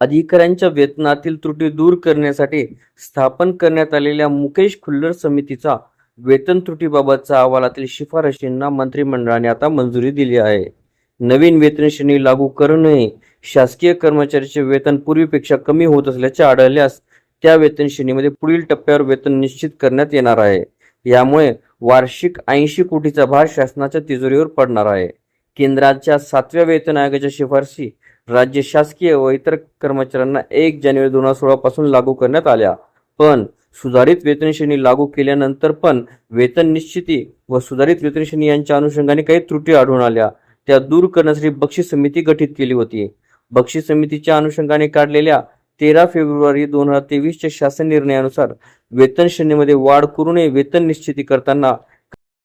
अधिकाऱ्यांच्या वेतनातील त्रुटी दूर करण्यासाठी स्थापन करण्यात आलेल्या मुकेश खुल्लर समितीचा वेतन त्रुटीबाबतचा अहवालातील शिफारशींना मंत्रिमंडळाने आता मंजुरी दिली आहे. नवीन वेतन श्रेणी लागू करूनही शासकीय कर्मचाऱ्याचे वेतन पूर्वीपेक्षा कमी होत असल्याचे आढळल्यास त्या वेतन श्रेणीमध्ये पुढील टप्प्यावर वेतन निश्चित करण्यात येणार आहे. यामुळे वार्षिक ऐंशी कोटीचा भार शासनाच्या तिजोरीवर पडणार आहे. केंद्राच्या सातव्या वेतन आयोगाच्या शिफारशी राज्य शासकीय व इतर कर्मचाऱ्यांना एक जानेवारी दोन हजार सोळा पासून लागू करण्यात आल्या. पण सुधारित वेतन श्रेणी लागू केल्यानंतर पण वेतन निश्चिती व सुधारित वेतन श्रेणी यांच्या अनुषंगाने काही त्रुटी आढळून आल्या. त्या दूर करण्यासाठी बक्षीस समिती गठीत केली होती. बक्षीस समितीच्या अनुषंगाने काढलेल्या तेरा फेब्रुवारी दोन हजार तेवीसच्या शासन निर्णयानुसार वेतन श्रेणीमध्ये वाढ करूनही वेतन निश्चिती करताना